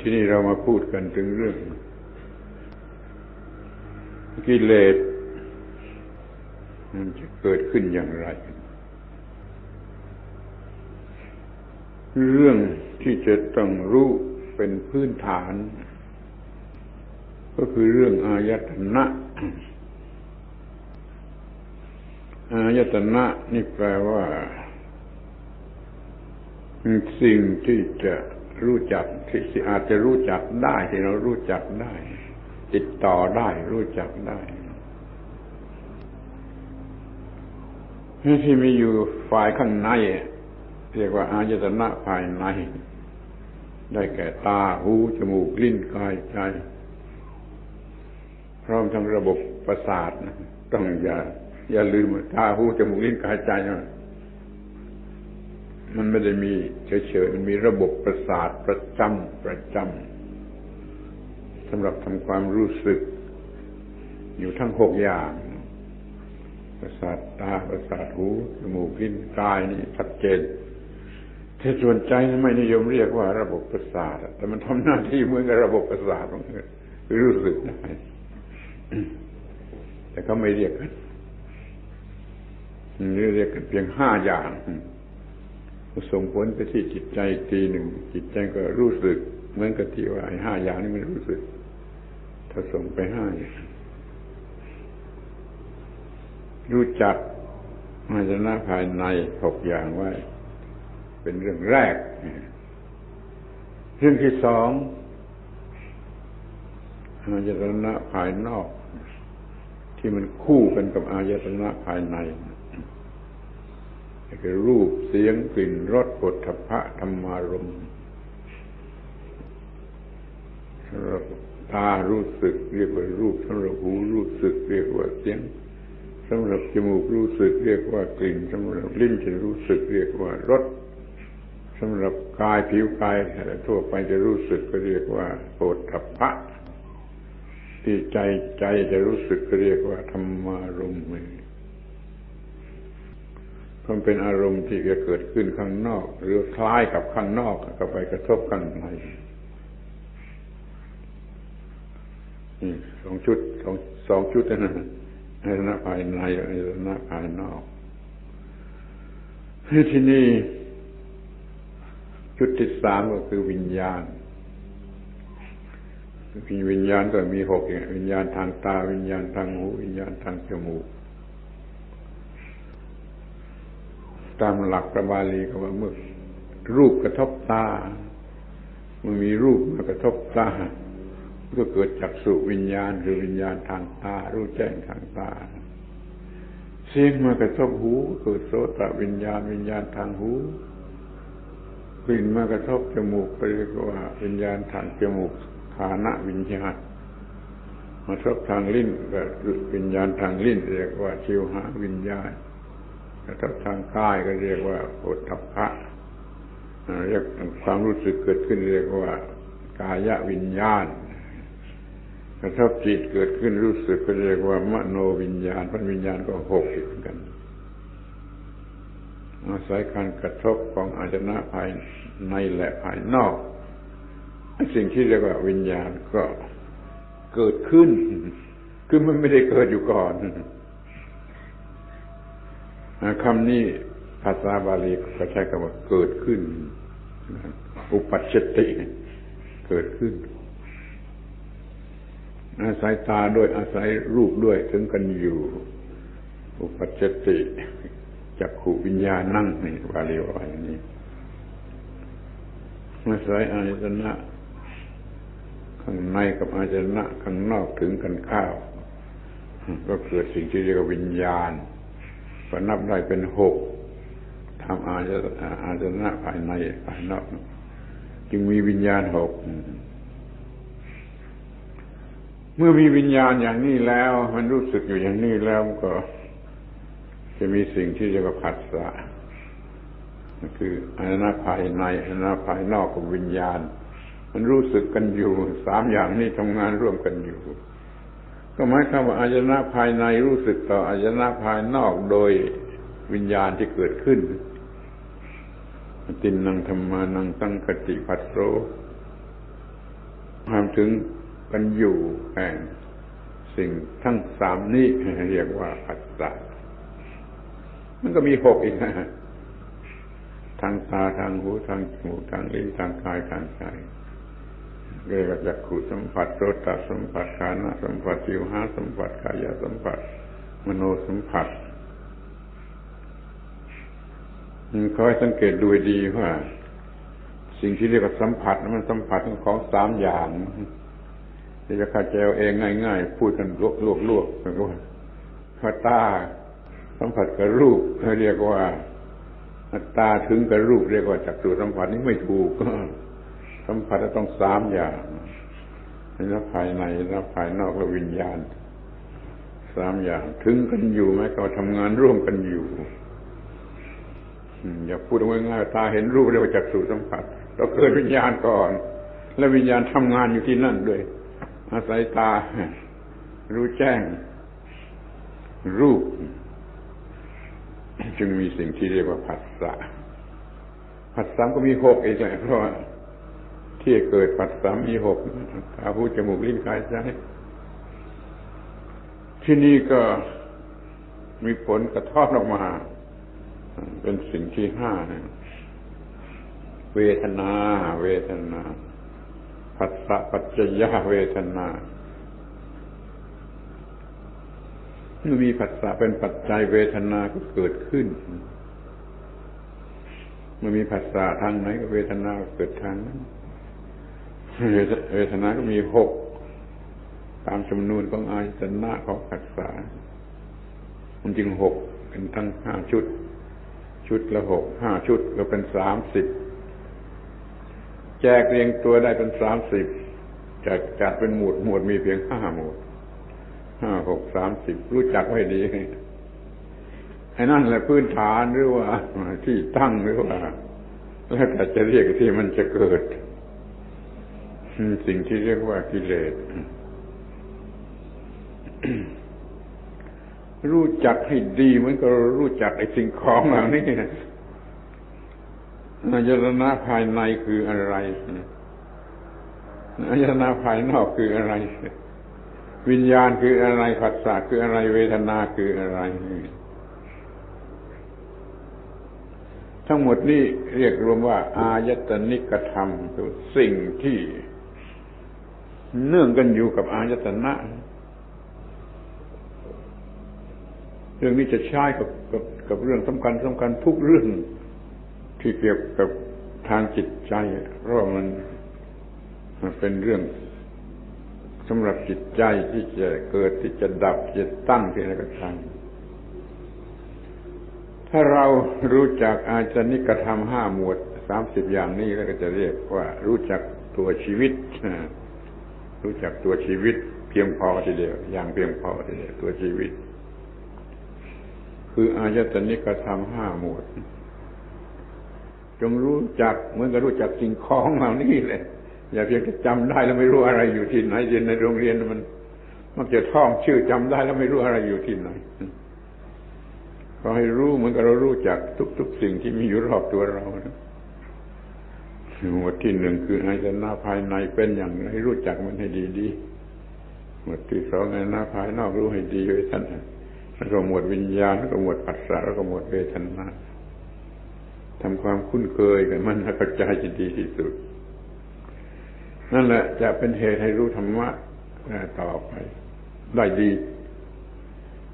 ที่นี่เรามาพูดกันถึงเรื่อง กิเลสมันจะเกิดขึ้นอย่างไร เรื่องที่จะต้องรู้เป็นพื้นฐาน ก็คือเรื่องอายตนะอายตนะนี่แปลว่า สิ่งที่จะ รู้จักที่อาจจะรู้จักได้ที่เรารู้จักได้ ติดต่อได้รู้จักได้ที่มีอยู่ฝ่ายข้างในเรียกว่าอายตนะภายใน ได้แก่ตาหูจมูกลิ้นกายใจ พร้อมทั้งระบบประสาทนะต้องอย่า อย่าลืมตาหูจมูกลิ้นกายใจนะ มันไม่ได้มีเฉยๆ มันมีระบบประสาทประจำประจำสำหรับทำความรู้สึก อยู่ทั้งหกอย่าง ประสาทตาประสาทหูจมูกลิ้นกายนี่ชัดเจนแต่ส่วนใจไม่นิยมเรียกว่าระบบประสาทแต่มันทำหน้าที่เหมือนกับระบบประสาทมันรู้สึกได้แต่เขาไม่เรียกกันเรียกกันเพียงห้าอย่าง ส่งผลไปที่จิตใจทีหนึ่ง จิตใจก็รู้สึก เหมือนกับที่ว่าไอ้ห้าอย่างนี้มันรู้สึก ถ้าส่งไปห้าอย่างรู้จักอาจนะภายในหกอย่างไว้ เป็นเรื่องแรก เรื่องที่สองอายตนะภายนอก ที่มันคู่กันกับอายตนะภายใน คือรูปเสียงกลิ่นรสปุถะธรรมารมสำหรับตารู้สึก เรียกว่ารูปสำหรับหูรู้สึก เรียกว่าเสียงสำหรับจมูกรู้สึก เรียกว่ากลิ่นสำหรับลิ้นจะรู้สึก เรียกว่ารสสำหรับกายผิวกายทั่วไปจะรู้สึกก็เรียกว่าโปถพะที่ใจใจจะรู้สึกก็เรียกว่าธรรมารมณ์ มันเป็นอารมณ์ที่จะเกิดขึ้นข้างนอก หรือคล้ายกับข้างนอกก็ไปกระทบข้างในนี่สองชุดสองสองชุดนะอายตนะภายในอายตนะภายนอกที่นี่ชุดที่สามก็คือวิญญาณวิญญาณก็มีหกอย่างวิญญาณทางตา วิญญาณทางหู วิญญาณทางจมูก ตามหลักพระบาลีก็ว่าเมื่อรูปกระทบตาเมื่อมีรูปมากระทบตาก็เกิดจักสุวิญญาณคือวิญญาณทางตา รู้แจ้งทางตา เสียงมากระทบหูเกิดโสตวิญญาณวิญญาณทางหูกลิ่นมากระทบจมูกก็เรียกว่า วิญญาณทางจมูกฐานะวิญญาณมากระทบทางลิ้นก็วิญญาณทางลิ้นเรียกว่าชิวหาวิญญาณ กระทบทางกายก็เรียกว่าโอทัพพะเรียกความรู้สึกเกิดขึ้นเรียกว่ากายวิญญาณกระทบจิตเกิดขึ้นรู้สึกก็เรียกว่ามโนวิญญาณพันวิญญาณก็หกอีกกัน อาศัยการกระทบของอาจนะภายในและภายนอกสิ่งที่เรียกว่าวิญญาณก็เกิดขึ้น คือมันไม่ได้เกิดอยู่ก่อน คำนี้ภาษาบาลีก็ใช้คำว่าเกิดขึ้น อุปัชติเกิดขึ้น อาศัยตาด้วยอาศัยรูปด้วยถึงกันอยู่ อุปัชติจักขูวิญญาณนั่งนี่บาลีว่าอย่างนี้อาศัยอายตนะข้างในกับอายตนะข้างนอกถึงกันข้าว ก็เกิดสิ่งที่เรียกว่าวิญญาณ ก็นับได้เป็นหกทำอาจจะอาจนะภายในภายนอก จึงมีวิญญาณหกเมื่อมีวิญญาณอย่างนี้แล้ว มันรู้สึกอยู่อย่างนี้แล้วก็ จะมีสิ่งที่เรียกว่าผัสสะคืออาณาภายในอาณาภายนอกกับวิญญาณ มันรู้สึกกันอยู่สามอย่างนี้ทำงานร่วมกันอยู่ ก็หมายความว่าอายนะภายในรู้สึกต่ออายนะภายนอกโดยวิญญาณที่เกิดขึ้น ตินนังธรรมานังตั้งกติปัสโสความถึงกันอยู่แห่งสิ่งทั้งสามนี้เรียกว่าผัสสะมันก็มีหกอีกนะทางตาทางหูทางจมูกทางลิ้นทางกายทางใจ เรียกว่าจักขุสัมผัสโสตสัมผัสคานะสัมผัสจิวหาสัมผัสกายสัมผัส มโนสัมผัสคอยสังเกตดูดีว่า สิ่งที่เรียกว่าสัมผัสมันสัมผัสของสามอย่างที่จะเข้าใจเอาเองง่ายๆ พูดกันลวกลวกลวกก็ว่าตาสัมผัสกับรูปเรียกว่าตาถึงกับรูปเรียกว่าจักรสัมผัสนี้ไม่ถูก สัมผัสต้องสามอย่างแล้วภายในแล้วภายนอกแล้ววิญญาณสามอย่าง ถึงกันอยู่ไหมก็ทำงานร่วมกันอยู่อย่าพูดง่ายๆตาเห็นรูปเรียกว่าจักรสัมผัสเราเกิดวิญญาณก่อน แล้ววิญญาณทำงานอยู่ที่นั่นด้วย อาศัยตา รู้แจ้ง รูป จึงมีสิ่งที่เรียกว่าผัสสะผัสสะก็มีหกอีกแหละเพราะ ที่เกิดผัสสะมีหกตาหูจมูกลิ้นกายใจที่นี่ก็มีผลกระทบออกมา เป็นสิ่งที่ห้าเวทนา เวทนาผัสสะปัจจยาเวทนาเมื่อมีผัสสะเป็นปัจจัยเวทนาก็เกิดขึ้น เมื่อมีผัสสะทางไหนก็เวทนาเกิดทางนั้น เวทนาก็มีหกตามจำนวนของอายตนะของผัสสะมันจึงหกเป็นทั้งห้าชุด ชุดละหกห้าชุดก็เป็นสามสิบแจกเรียงตัวได้เป็นสามสิบจัดจัดเป็นหมวดหมวดมีเพียงห้าหมวดห้าหกสามสิบรู้จักไว้ดีไอ้นั่นแหละพื้นฐานหรือว่าที่ตั้งหรือว่า แล้วแต่จะเรียกที่มันจะเกิด สิ่งที่เรียกว่ากิเลสรู้จักให้ดีเหมือนกับรู้จักไอ้สิ่งของเหล่านี้อายตนะภายในคืออะไรอายตนะภายนอกคืออะไร วิญญาณคืออะไรผัสสะคืออะไรเวทนาคืออะไร ทั้งหมดนี้เรียกรวมว่า อายตนิกธรรมคือสิ่งที่ เนื่องกันอยู่กับอายตนะ เรื่องนี้จะใช้กับกับกับเรื่องสำคัญสำคัญทุกเรื่องที่เกี่ยวกับทางจิตใจเพราะมันมันเป็นเรื่องสำหรับจิตใจที่จะเกิดที่จะดับจะตั้งที่ไหนก็ตามถ้าเรารู้จักอาจารนิกธรรมห้าหมวดสามสิบอย่างนี้แล้วก็จะเรียกว่ารู้จักตัวชีวิต รู้จักตัวชีวิต เพียงพอทีเดียว อย่างเพียงพอทีเดียวตัวชีวิต คืออาจารนิกธรรมห้าหมวด จงรู้จักเหมือนกับรู้จักสิ่งของเหล่านี้เลยอย่าเพียงแต่จำได้แล้วไม่รู้อะไรอยู่ที่ไหนเรียนในโรงเรียนมันมักจะท่องชื่อจำได้แล้วไม่รู้อะไรอยู่ที่ไหนก็ให้รู้เหมือนกับเรารู้จักทุก ๆ สิ่งที่มีอยู่รอบตัวเรา หมวดที่หนึ่งคืออายตนะภายในเป็นอย่างไรรู้จักมันให้ดีๆหมวดที่สองอายตนะภายนอกรู้ให้ดีไว้ท่านแล้วก็หมวดวิญญาณแล้วก็หมวดปัสสาวะแล้วก็หมวดเวทนาทำความคุ้นเคยกับมันให้เข้าใจจะดีที่สุด นั่นแหละจะเป็นเหตุให้รู้ธรรมะต่อไป ได้ดี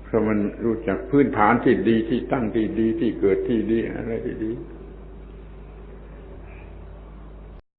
เพราะมันรู้จักพื้นฐานที่ดีที่ตั้งที่ดีที่เกิดที่ดีอะไรที่ดี